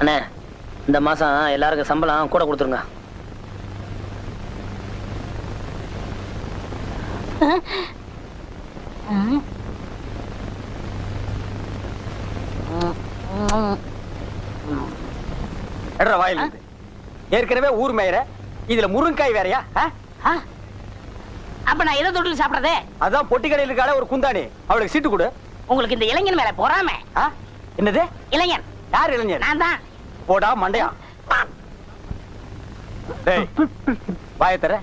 அண்ணே இந்த மாசம் எல்லாருக்கும் சம்பளம் கூட கொடுத்துருங்க. எடுற வாயில். ஏற்கனவே ஊர் மேயற இதுல முருங்காய் வேறயா? அப்ப நான் எதை தொட்டில் சாப்பிடுறதே. அதான் பொட்டி கடையில் இருக்காளே ஒரு குந்தாணி. அவளுக்கு சீட்டு கொடு. உங்களுக்கு இந்த இளைஞன் மேல பொறாம. ஆ? என்னது? இளைஞன். யார் இளைஞர் நான் தான். போடா மண்டையா? டேய் வாய தர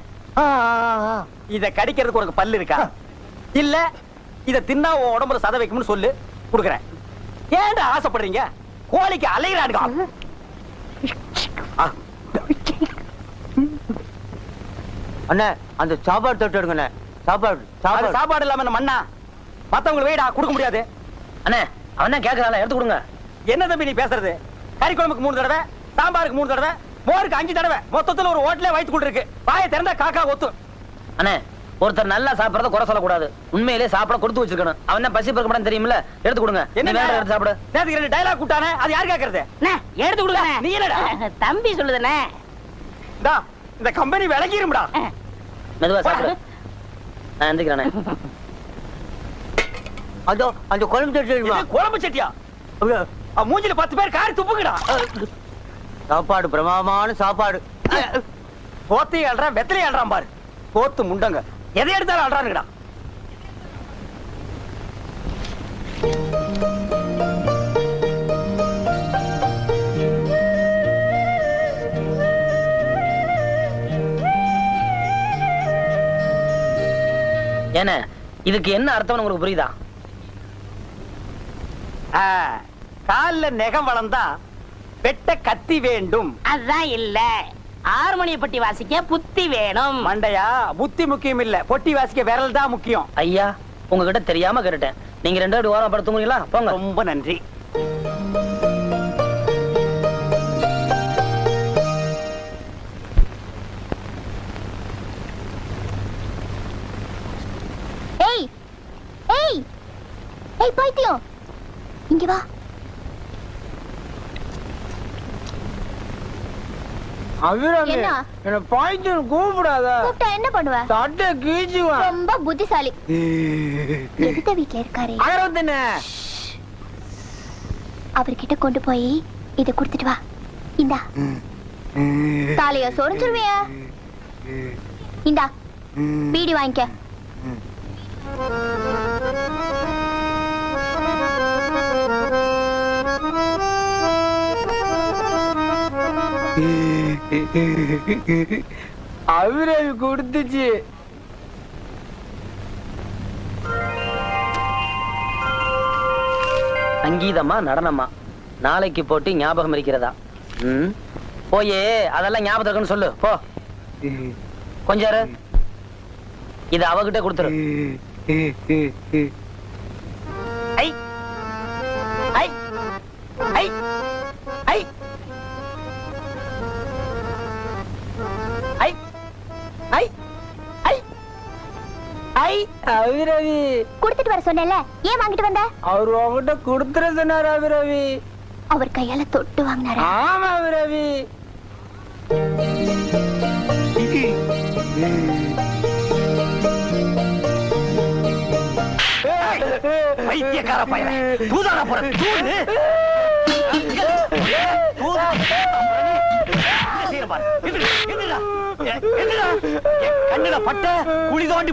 இத கடிக்கிறதுக்கு உனக்கு பல்லு இருக்கா? இல்ல இத தின்னா உன் உடம்புல சத வைக்கும்னு சொல்லு குடுக்குறேன். ஏன்டா ஆசைப்படுறீங்க? கோழிக்கு அலைகிறாடுகா அண்ணே அந்த சாப்பாடு தொட்டு எடுங்கண்ணே. சாப்பாடு சாப்பாடு. சாப்பாடு இல்லாம என்ன மண்ணா? மத்தவங்களுக்கு வெயிடா கொடுக்க முடியாது. அண்ணே அவன் தான் கேட்கறாள் எடுத்து கொடுங்க. என்ன தம்பி நீ பேசுறது? கறி குழம்புக்கு மூணு தடவை சாம்பாருக்கு மூணு தடவை மோருக்கு அஞ்சு தடவை. மொத்தத்துல ஒரு ஹோட்டலே வயிற்று கொண்டு இருக்கு வாயை திறந்தா காக்கா ஒத்து. அண்ணே ஒருத்தர் நல்லா சாப்பிடறத குறை சொல்லக்கூடாது. உண்மையிலே சாப்பிட கொடுத்து வச்சிருக்கணும். அவன் பசி பறக்க மாட்டான்னு தெரியுமில்ல? எடுத்து கொடுங்க. என்ன வேற எடுத்து சாப்பிடு. நேத்துக்கு ரெண்டு டைலாக் கூட்டானே அது யார் கேக்குறது? அண்ணே, எடுத்து கொடுங்க. நீ என்னடா? தம்பி சொல்லுதுண்ணே. இந்தா இந்த கம்பெனி விலகிரும்டா மெதுவா சாப்பிடு. நான் எந்திரிக்கிறேண்ணே அதோ அந்த குழம்பு இது குழம்பு சட்டியா? மூஞ்சில பத்து பேர் காரி துப்புங்கடா. சாப்பாடு பிரமாதமான சாப்பாடு. போத்தி அல்றான் வெத்தலை அல்றான் பாரு. போத்து முண்டங்க. எதை எடுத்தாலும் அல்றானுங்கடா. ஏண்ணே இதுக்கு என்ன அர்த்தம் உங்களுக்கு புரியுதா? கால்ல நெகம் வளர்ந்தா வெட்ட கத்தி வேண்டும். அதுதான் இல்ல. ஆறுமணிய பட்டி வாசிக்க புத்தி வேணும். மண்டையா? புத்தி முக்கியம் இல்ல. பொட்டி வாசிக்க விரல் தான் முக்கியம். ஐயா உங்ககிட்ட தெரியாம கேட்டுட்டேன். நீங்க ரெண்டு பேரும் ஓரம் படுத்து தூங்குறீங்களா? போங்க. ரொம்ப நன்றி. ஏய் ஏய் ஏய் பைத்தியம் இங்க வா. அபிராமி என்ன? பாய்ச்சல் கூப்பிடாத. கூப்பிட்டா என்ன பண்ணுவ? சட்டை ரொம்ப புத்திசாலி. எதிர்த்த வீட்ல இருக்காரு? அகரவத்தன அவர்கிட்ட கொண்டு போய் இத கொடுத்துட்டு வா. இந்தா. தாலிய சொரிஞ்சிருவிய? இந்தா. பீடி வாங்கிக்க. அபிராமி கொடுத்துச்சு. சங்கீதமா நடனமா? நாளைக்கு போட்டி ஞாபகம் இருக்கிறதா? ம்? போயே அதெல்லாம் ஞாபகம் இருக்குன்னு சொல்லு. போ. கொஞ்சம். இது அவகிட்ட கொடுத்துரு. ஐ ஐ ஐ அபிராமி கொடுத்துட்டு வர சொன்னேன்ல ஏன் வாங்கிட்டு வந்த? அவர் உங்ககிட்ட கொடுத்துற சொன்னார் அவர் கையால தொட்டு வாங்கினாரு? ஆமா அபிராமி பைத்தியக்கார பையன் தூதாடா போற தூது. பாரு. கண்ணுல பட்ட குழி தோண்டி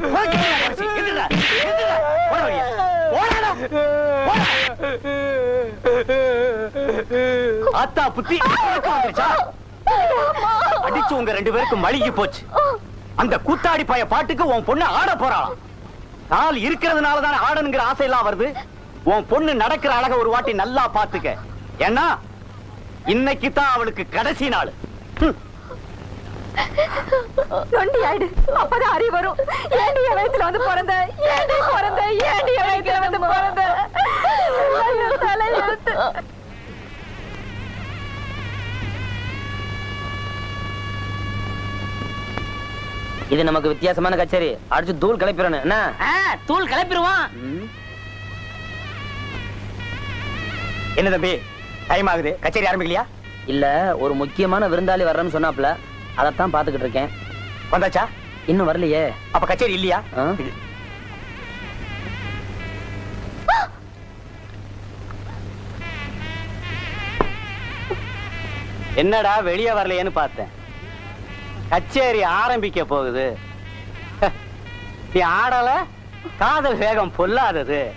ஓடாடா. புத்தி வந்துருச்சா? அடிச்சு உங்க ரெண்டு பேருக்கும் மழுகி போச்சு. அந்த கூத்தாடி பய பாட்டுக்கு உன் பொண்ணு ஆட போறாளாம். கால் இருக்கிறதுனால தானே ஆடனுங்கிற ஆசையெல்லாம் வருது. உன் பொண்ணு நடக்கிற அழக ஒரு வாட்டி நல்லா பாத்துக்க ஏன்னா இன்னைக்கு தான் அவளுக்கு கடைசி நாள். நொண்டி ஆயிடு. அப்பதான் அறிவு வரும். ஏண்டி என் வயித்துல வந்து பிறந்த? ஏண்டி பிறந்த? ஏண்டி என் வயித்துல வந்து பிறந்த. இது நமக்கு வித்தியாசமான கச்சேரி. அடிச்சு தூள் கிளப்பிடணும். என்ன? தூள் கிளப்பிடுவோம். ம். என்ன தம்பி? டைம் ஆகுது. கச்சேரி ஆரம்பிக்கலையா? இல்ல ஒரு முக்கியமான விருந்தாளி வர்றேன்னு சொன்னாப்ல. அதைத்தான் பாத்துக்கிட்டு இருக்கேன். வந்தாச்சா? இன்னும் வரலையே. அப்ப கச்சேரி இல்லையா? என்னடா வெளியே வரலையேன்னு பார்த்தேன். கச்சேரி ஆரம்பிக்க போகுது. நீ ஆடல? காதல் வேகம் பொல்லாதது.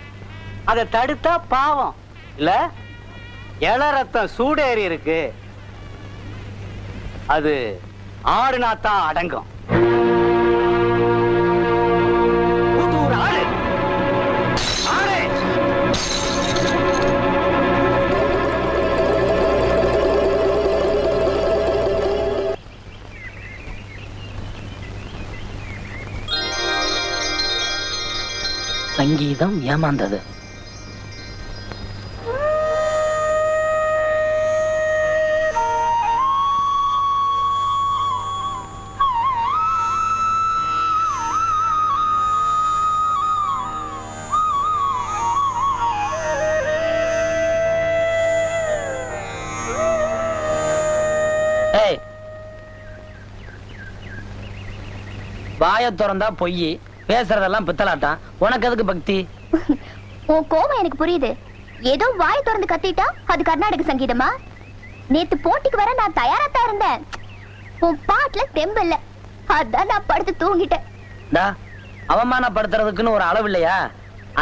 அதை தடுத்தா பாவம். இல்ல? இள ரத்தம் சூடேறி இருக்கு. அது ஆடுனாத்தான் அடங்கும். சங்கீதம் ஏமாந்தது. வாயை திறந்தா பொய். பேசுறதெல்லாம் பித்தலாட்டம் உனக்கு எதுக்கு பக்தி? உன் கோவம் எனக்கு புரியுது. ஏதோ வாய் திறந்து கத்திட்டா அது கர்நாடக சங்கீதமா? நேத்து போட்டிக்கு வர நான் தயாரா தான் இருந்தேன். உன் பாட்டுல தெம்பு இல்ல. அதான் நான் படுத்து தூங்கிட்டேன். டா அவமானப்படுத்துறதுக்குன்னு ஒரு அளவு இல்லையா?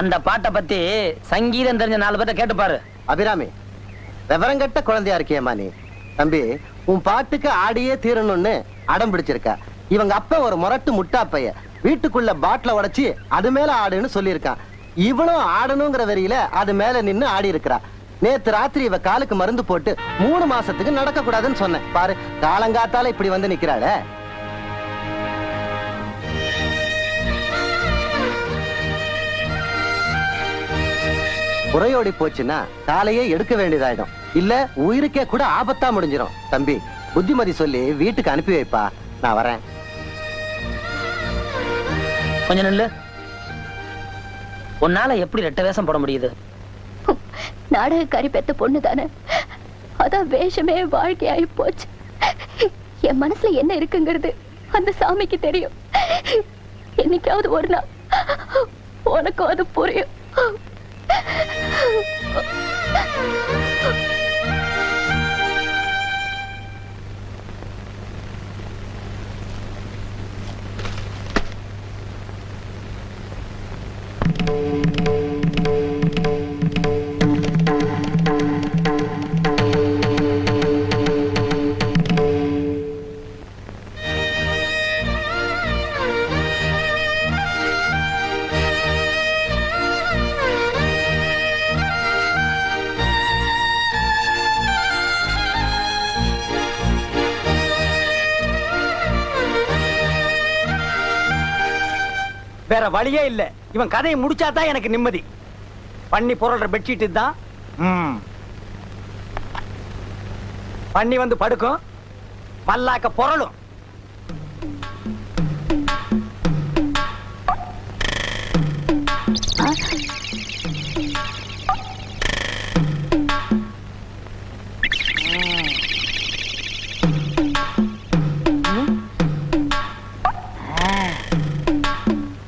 அந்த பாட்டை பத்தி சங்கீதம் தெரிஞ்ச நாலு பேர்ட்ட கேட்டு பாரு. அபிராமி விவரங்கட்ட குழந்தையா இருக்கியம்மா நீ. தம்பி உன் பாட்டுக்கு ஆடியே தீரணும்னு அடம் பிடிச்சிருக்க. இவங்க அப்ப ஒரு முரட்டு முட்டா பைய வீட்டுக்குள்ள பாட்டில உடைச்சி அது மேல ஆடுன்னு சொல்லியிருக்கான் இவனும் ஆடணுங்கிற வரியில அது மேல நின்னு ஆடி இருக்கிறா நேத்து ராத்திரி இவ காலுக்கு மருந்து போட்டு மூணு மாசத்துக்கு நடக்க கூடாதுன்னு சொன்னேன். பாரு காலங்காத்தால இப்படி வந்து நிக்கிறாளே. உரையோடி போச்சுன்னா காலையே எடுக்க வேண்டியதாயிடும். இல்ல உயிருக்கே கூட ஆபத்தா முடிஞ்சிரும். தம்பி புத்திமதி சொல்லி வீட்டுக்கு அனுப்பி வைப்பா. நான் வரேன். கொஞ்சம் நில்லு. உன்னால எப்படி ரெட்ட வேஷம் போட முடியுது? நாடகக்காரி பெத்த பொண்ணு தானே. அதான் வேஷமே வாழ்க்கையாயி போச்சு. என் மனசுல என்ன இருக்குங்கிறது அந்த சாமிக்கு தெரியும். என்னைக்காவது ஒரு நாள் உனக்கும் அது புரியும். வேற வழியே இல்ல. இவன் கதையை முடிச்சாதான் எனக்கு நிம்மதி. பண்ணி புரள்ற பெட்ஷீட் தான் பண்ணி வந்து படுக்கும். மல்லாக்க புரளும்.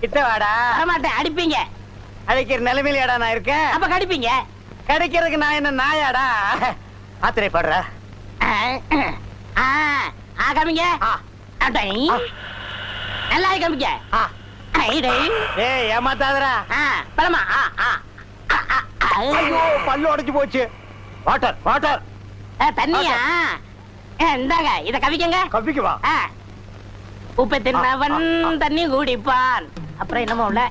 கிட்ட வாடா. வரமாட்டேன் அடிப்பீங்க. அழைக்கிற நிலைமையிலடா நான் இருக்கேன். அப்ப கடிப்பீங்க. கிடைக்கிறதுக்கு நான் என்ன நாயாடா? ஆத்திரைப்படுற ஆ, ஆ, ஆ, காமிங்க. நல்லா காமிக்க ஐடை. ஏய் ஆ, ஆ. ஐயோ பல்லு உடைஞ்சு போச்சு. Water water. தண்ணியா? இந்தாங்க இத கவிக்கங்க. கப்பிக்கு வா ஆ. உப்பை தின்னவன் தண்ணி குடிப்பான். அப்புறம் என்னமோ உள்ள?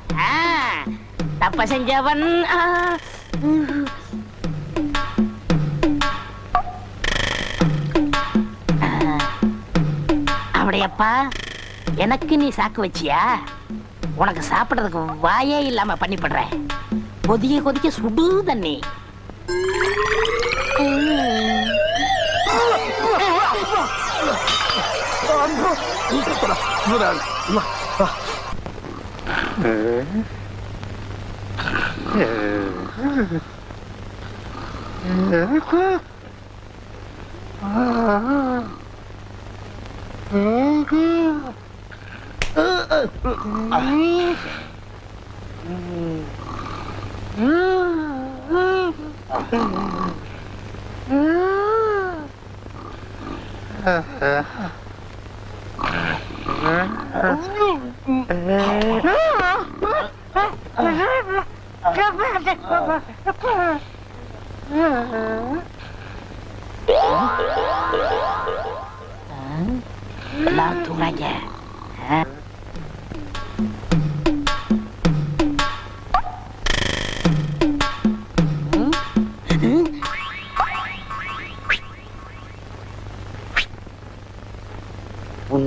தப்ப செஞ்சவன் அப்படியப்பா எனக்கு நீ சாக்கு வச்சியா? உனக்கு சாப்பிடுறதுக்கு வாயே இல்லாம பண்ணிப்படுற. கொதிக்க கொதிக்க சுடு தண்ணி. Uh-huh. எல்லாரும் தூங்குறாங்க ஆ.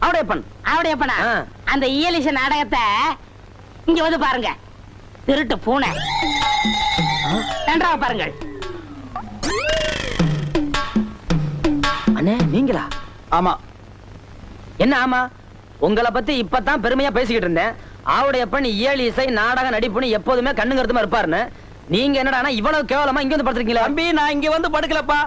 அவடையப்பனா. ஆ. அந்த இயலிச நாடகத்தை இங்க வந்து பாருங்க. திருட்டு பூனை. நன்றாக பாருங்கள். அண்ணே நீங்களா? ஆமா. என்ன ஆமா? உங்களை பத்தி இப்பதான் பெருமையா பேசிக்கிட்டு இருந்தேன். ஆவுடையப்பன் இயல் இசை நாடக நடிப்புன்னு எப்போதுமே கண்ணு கருத்துமா இருப்பாருன்னு. நீங்க என்னடானா இவ்வளவு கேவலமா இங்க வந்து படுத்துருக்கீங்களா? தம்பி நான் இங்க வந்து படுக்கலப்பா.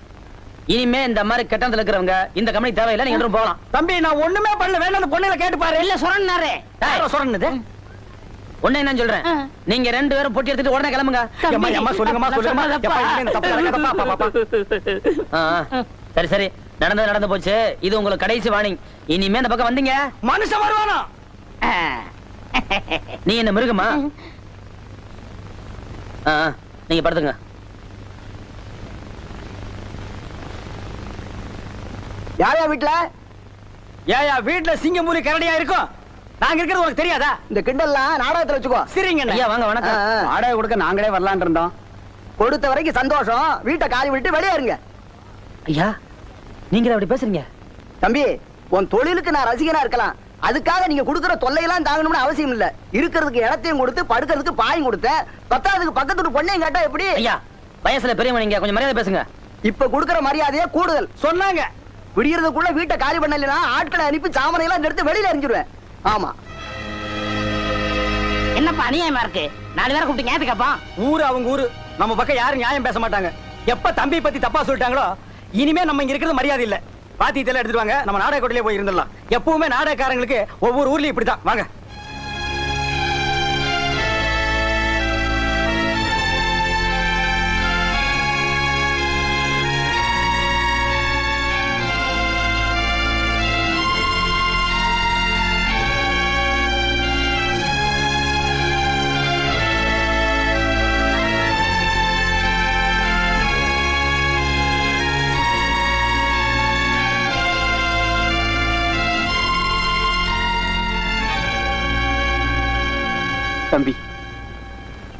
இனிமே இந்த மாதிரி கெட்டத்துல இருக்கிறவங்க இந்த கம்பெனி தேவையில்லை நீங்க போகலாம். தம்பி நான் ஒண்ணுமே பண்ணல வேணா அந்த பொண்ணுல கேட்டு பாரு. இல்ல சொன்னாரு யாரோ சொல்றது ஒண்ணு என்ன சொல்றேன். நீங்க ரெண்டு பேரும் பொட்டி எடுத்துட்டு உடனே கிளம்புங்க. சரி சரி. நடந்தது நடந்து போச்சு. இது உங்களுக்கு கடைசி வார்னிங் இனிமே இந்த பக்கம் வந்தீங்க. மனுஷன் வருவானா. நீ என்ன மிருகமா? ஆ, ஆ. நீங்க படுத்துங்க யாரையா வீட்டுல ஏயா வீட்டுல சிங்கமூலி கரடியா இருக்கும் நாங்க இருக்கிறது உனக்கு தெரியாதா? இந்த கிண்டல்லாம் நாடகத்துல வச்சுக்கோ. சரிங்க ஐயா வாங்க வணக்கம். வாடகை கொடுக்க நாங்களே வரலான் இருந்தோம். கொடுத்த வரைக்கும் சந்தோஷம். வீட்டை காலி விட்டு வெளியே இருங்க. ஐயா நீங்க அப்படி பேசுறீங்க? தம்பி உன் தொழிலுக்கு நான் ரசிகனா இருக்கலாம். அதுக்காக நீங்க கொடுக்குற தொல்லையெல்லாம் தாங்கணும்னு அவசியம் இல்ல. இருக்கிறதுக்கு இடத்தையும் கொடுத்து படுக்கிறதுக்கு பாயும் கொடுத்தேன். பத்தாவதுக்கு பக்கத்து பொண்ணையும் கேட்டா எப்படி? ஐயா வயசுல பெரியவங்க நீங்க கொஞ்சம் மரியாதை பேசுங்க. இப்ப கொடுக்குற மரியாதையே கூடுதல். சொன்னாங்க. விடியறதுக்குள்ள வீட்டை காலி பண்ணலைன்னா ஆட்களை அனுப்பி சாமனை எல்லாம் எடுத்து வெளியில எரிஞ்சிருவேன் ஆமா. என்னப்பா அநியாயமா இருக்கு? நாலு பேரை கூப்பிட்டு ஞாபகம் ஊரு அவங்க ஊரு. நம்ம பக்கம் யாரும் நியாயம் பேச மாட்டாங்க. எப்ப தம்பி பத்தி தப்பா சொல்லிட்டாங்களோ இனிமே நம்ம இங்க இருக்கிறது மரியாதை இல்ல. பாத்தியத்தெல்லாம் எடுத்துட்டு வாங்க. நம்ம நாடக கோட்டையிலே போய் இருந்துடலாம். எப்பவுமே நாடகக்காரங்களுக்கு ஒவ்வொரு ஊர்லயும் இப்படித்தான். வாங்க.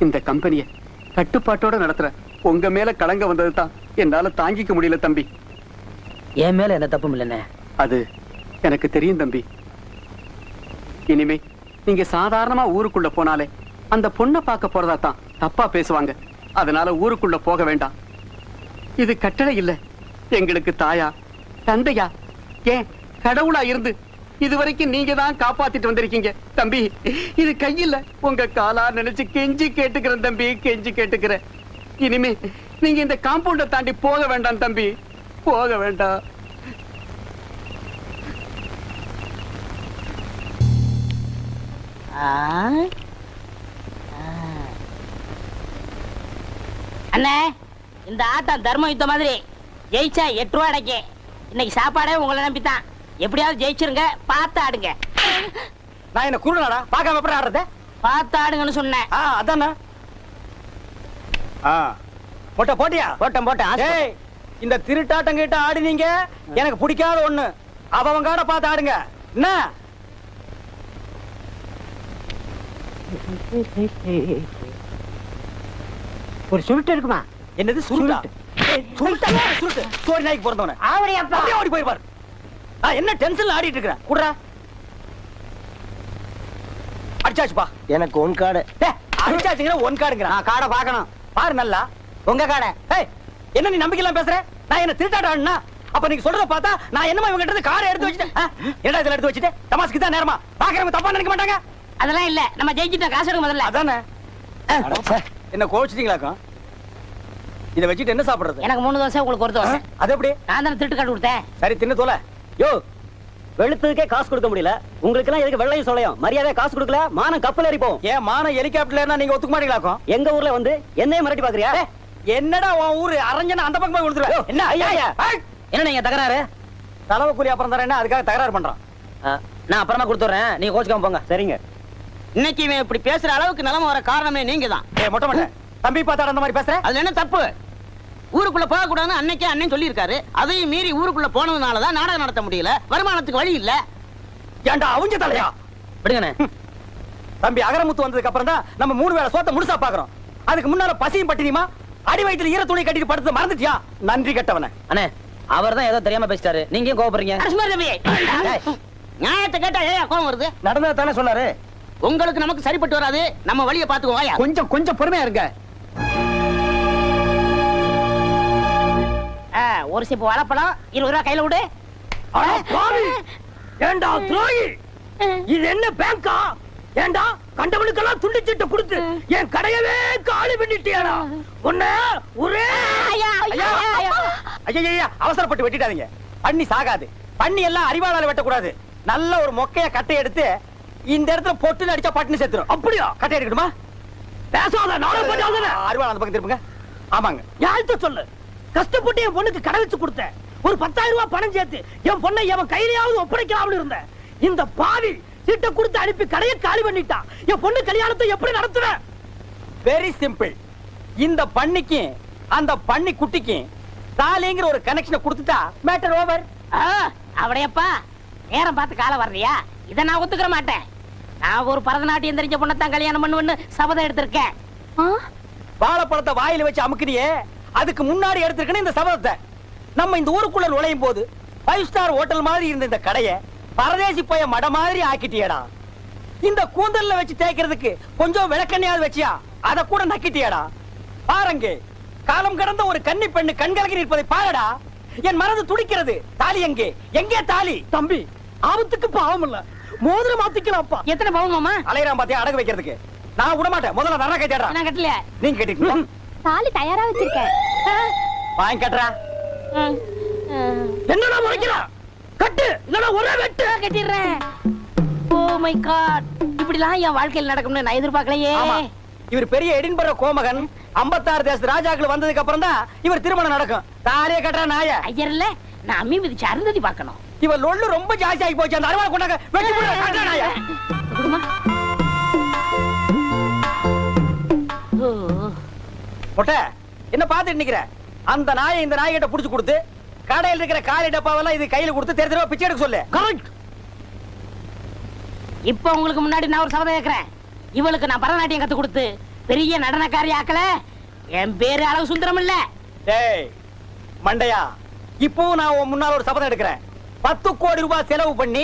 இந்த கம்பெனியை கட்டுப்பாட்டோட நடத்துற. உங்க மேல கலங்க வந்தது தான் என்னால தாங்கிக்க முடியல தம்பி. என் மேல எந்த தப்பும் இல்லைண்ணே. அது எனக்கு தெரியும் தம்பி. இனிமே நீங்க சாதாரணமா ஊருக்குள்ள போனாலே அந்த பொண்ணை பார்க்க போறதா தான் தப்பா பேசுவாங்க. அதனால ஊருக்குள்ள போக வேண்டாம். இது கட்டளை இல்ல. எங்களுக்கு தாயா தந்தையா ஏன் கடவுளா இருந்து இதுவரைக்கும் நீங்க தான் காப்பாத்திட்டு வந்திருக்கீங்க. தம்பி இது கையில உங்க காலா நினைச்சு கெஞ்சி கேட்டுக்கிறேன் தம்பி கெஞ்சி கேட்டுக்கிறேன். இனிமே நீங்க இந்த காம்பவுண்ட தாண்டி போக வேண்டாம் தம்பி. போக வேண்டாம். அண்ணே இந்த ஆட்டம் தர்ம யுத்தம் மாதிரி ஜெயிச்சா எட்டு ரூபா அடைக்கு இன்னைக்கு சாப்பாடே உங்களை நம்பித்தான். எப்படியாவது ஜெயிச்சிருங்க பார்த்து ஆடுங்க. நான் என்ன குருடனாடா? பார்க்காம எப்படி ஆடுறது? பார்த்து ஆடுங்கன்னு சொன்னேன். ஆ அதானே. ஆ. போட்ட போட்டியா? போட்டேன் போட்டேன் ஏய் இந்த திருட்டாட்டம் கிட்ட ஆடினீங்க. எனக்கு பிடிக்காத ஒண்ணு. அவன் காட பார்த்து ஆடுங்க. என்ன? ஒரு சுருட்டு இருக்குமா? என்னது சுருட்டா? ஏய், சுருட்டா சுருட்டு. சோரி நாய்க்கு பிறந்தவன. அப்படியே ஓடி போயிருப்பார். என்ன டென்ஷன்ல ஆடிட்டு இருக்கிற? குடுறா. அடிச்சாச்சுப்பா எனக்கு உன் காடு டேய், அடிச்சாச்சுங்கிற ஒன் கார்டுங்கிற. காடை பார்க்கணும். பாரு நல்லா. உங்க காடை ஏய் என்ன நீ நம்பிக்கைலாம் பேசுற? நான் என்ன திருட்டாட்ட ஆடுனா அப்ப நீங்க சொல்றத பார்த்தா நான் என்னமா இவங்க கிட்ட இருந்து காரை எடுத்து வச்சுட்டேன்? என்னடா இதுல எடுத்து வச்சுட்டு? தமாஸ்க்கு தான் நேரமா. பாக்குறவங்க தப்பா நினைக்க மாட்டாங்க. அதெல்லாம் இல்ல. நம்ம ஜெயிச்சிட்டோம். காசு எடுக்க முதல்ல. அதானே. என்ன கோவிச்சிட்டீங்களாக்கும் இத வச்சுட்டு என்ன சாப்பிடுறது? எனக்கு மூணு தோசை உங்களுக்கு ஒரு தோசை. அது எப்படி? நான் தானே திருட்டு காட்டு கொடுத்தேன். சரி தின்னு தோல. யோ வெளுத்ததுக்கே காசு கொடுக்க முடியல. உங்களுக்கு எல்லாம் எதுக்கு வெள்ளையும் சொல்லையும் மரியாதை காசு கொடுக்கல மானம் கப்பல் ஏறி போகும் ஏன் மான ஹெலிகாப்டர்ல நீங்க ஒத்துக்க மாட்டீங்களாக்கும்? எங்க ஊர்ல வந்து என்னைய மிரட்டி பாக்குறியா என்னடா உன் ஊரு? அரஞ்சன அந்த பக்கம் போய் கொடுத்துருவேன் என்ன? ஐயா ஐயா. என்ன நீங்க தகராறு? தலைவை கூலி அப்புறம் தரேன்னா அதுக்காக தகராறு பண்றான். நான் அப்புறமா கொடுத்துறேன் நீங்க கோச்சுக்காம போங்க. சரிங்க. இன்னைக்கு இவன் இப்படி பேசுற அளவுக்கு நிலைமை வர காரணமே நீங்க தான் மொட்டை மொட்டை. தம்பி பார்த்தாட அந்த மாதிரி பேசுற? அதுல என்ன தப்பு? ஊருக்குள்ள போக கூடாதுன்னு அன்னைக்கே அண்ணன் சொல்லியிருக்காரு. அதையும் மீறி ஊருக்குள்ள போனதுனால தான் நாடகம் நடத்த முடியல. வருமானத்துக்கு வழி இல்ல. ஏன்டா அவிஞ்ச தலையா? விடுங்கண்ணே. தம்பி அகரமுத்து வந்ததுக்கு அப்புறம் தான் நம்ம மூணு வேளை சோத்த முழுசா பாக்குறோம். அதுக்கு முன்னால பசியும் பட்டினியுமா? அடி வயித்துல ஈர துணி கட்டிட்டு படுத்து மறந்துட்டியா? நன்றி கெட்டவன. அண்ணே அவர் தான் ஏதோ தெரியாம பேசிட்டாரு. நீங்க ஏன் கோவப்படுறீங்க? நியாயத்தை கேட்டா ஏன் கோவம் வருது? நடந்தது தானே சொன்னாரு. உங்களுக்கு நமக்கு சரிப்பட்டு வராது. நம்ம வழியை பாத்துக்கோ வாயா. கொஞ்சம் கொஞ்சம் பொறுமையா இருங்க. ஒரு சிப்பு வாழைப்பழம் இருபது ரூபா கையில விடு ஏண்டா துரோகி? இது என்ன பேங்கா? ஏண்டா கண்டவனுக்கெல்லாம் துண்டு சீட்டை கொடுத்து என் கடையவே காலி பண்ணிட்டியாடா. உன்ன ஒரே ஐயா, அவசரப்பட்டு வெட்டிடாதீங்க. பண்ணி சாகாது. பண்ணி எல்லாம் அறிவாளால வெட்டக்கூடாது. நல்ல ஒரு மொக்கைய கட்டை எடுத்து இந்த இடத்துல பொட்டுன்னு அடிச்சா பட்டுன்னு செத்துரும் அப்படியா? கட்டை எடுக்கணுமா பேசாத நானும் அறிவாள் அந்த பக்கம் திருப்புங்க ஆமாங்க. யார்கிட்ட சொல்லு? கஷ்டப்பட்டு என் பொண்ணுக்கு கடை வச்சு கொடுத்தேன் ஒரு பத்தாயிரம் ரூபாய் பணம் சேர்த்து என் பொண்ணை எவன் கையிலையாவது ஒப்படைக்கலாம்னு இருந்தேன் இந்த பாவி சீட்டை கொடுத்து அனுப்பி கடையை காலி பண்ணிட்டான் என் பொண்ணு கல்யாணத்தை எப்படி நடத்துவேன் வெரி சிம்பிள் இந்த பண்ணிக்கு அந்த பண்ணி குட்டிக்கு தாலிங்கிற ஒரு கனெக்ஷனை கொடுத்துட்டா மேட்டர் ஓவர் ஆ, அவடையப்பா நேரம் பார்த்து காலம் வர்றியா? இதை நான் ஒத்துக்கிற மாட்டேன். நான் ஒரு பரதநாட்டியம் தெரிஞ்ச பொண்ணத்தான் கல்யாணம் பண்ணுவேன்னு சபதம் எடுத்திருக்கேன். வாழைப்பழத்தை வாயில வச்சு அமுக்குறியே அதுக்கு முன்னாடி எடுத்திருக்கணும் இந்த சபதத்தை. நம்ம இந்த ஊருக்குள்ள நுழையும் போது ஃபைவ் ஸ்டார் ஹோட்டல் மாதிரி இருந்த இந்த கடையை பரதேசி போய மட மாதிரி ஆக்கிட்டியடா. இந்த கூந்தல்ல வச்சு தேய்க்கிறதுக்கு கொஞ்சம் விளக்கண்ணையாவது வச்சியா? அத கூட நக்கிட்டியடா. பாருங்க காலம் கடந்த ஒரு கன்னி பெண்ணு கண்கலகி நிற்பதை பாருடா. என் மனது துடிக்கிறது. தாலி எங்கே? எங்கே தாலி? தம்பி ஆபத்துக்கு பாவம் இல்ல. மோதிரம் மாத்திக்கலாம்ப்பா. எத்தனை பவுன் மாமா? அலையறான் பாத்தியா? அடகு வைக்கிறதுக்கு. நான் விட மாட்டேன் முதல்ல நரக தேடுறா. நான் கட்டலையா. நீங்க கேட்டீங்களா தாலி தயாரா வச்சிருக்கேன். வாங்கி கட்டுறா. என்னடா முறைக்கிறா? கட்டு. இல்லனா ஒரே வெட்டு. கட்டிடுறேன். Oh my god. இப்படிலாம் என் வாழ்க்கையில் நடக்கும்னு நான் எதிர்பார்க்கலையே. இவர் பெரிய எடின்பர கோமகன். 56 தேச ராஜாக்கள் வந்ததுக்கு அப்புறம் தான் இவர் திருமணம் நடக்கும். தாலிய கட்டுற நாய. ஐயர் இல்ல நான் அம்மி மிதிச்சு அருந்ததி பார்க்கணும். இவர் லொள்ளு ரொம்ப ஜாஸ்தி ஆகி போச்சு. அந்த அருவாளை கொண்டாங்க வெட்டி போடுற. கட்டுற நாய. குடுமா. ஓ முட்டை என்ன பாத்துட்டு நிக்கிற? அந்த நாயை இந்த நாய்கிட்ட புடிச்சு கொடுத்து கடையில் இருக்கிற காலி டப்பாவெல்லாம் இது கையில கொடுத்து தெரு தெருவா பிச்சை எடுக்க சொல்லு. கரெக்ட் இப்ப உங்களுக்கு முன்னாடி நான் ஒரு சபதம் கேட்கிறேன் இவளுக்கு நான் பரதநாட்டியம் கத்து கொடுத்து பெரிய நடனக்காரி ஆக்கல. என் பேரு அளவு சுந்தரம் இல்ல. டேய் மண்டையா இப்பவும் நான் உன் முன்னால ஒரு சபதம் எடுக்கிறேன். பத்து கோடி ரூபாய் செலவு பண்ணி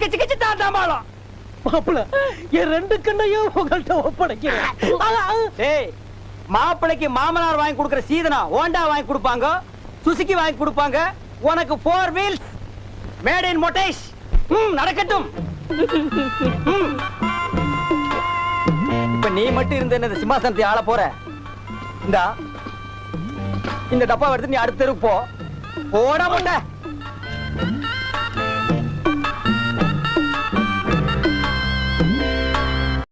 கிச்சு கிச்சு தான் தாம்பாளம் மாப்பிள என் ரெண்டு கண்ணையும் உங்கள்கிட்ட ஒப்படைக்கிறேன். மாப்பிளைக்கு மாமனார் வாங்கி கொடுக்கிற சீதனா ஹோண்டா வாங்கி கொடுப்பாங்க? சுசுகி வாங்கி கொடுப்பாங்க? உனக்கு ஃபோர் வீல்ஸ் மேட் இன் மொட்டேஷ் நடக்கட்டும். இப்ப நீ மட்டும் இருந்த இந்த சிம்மாசனத்தை ஆள போற? இந்தா. இந்த டப்பா எடுத்து நீ அடுத்த போ. போடா முண்டை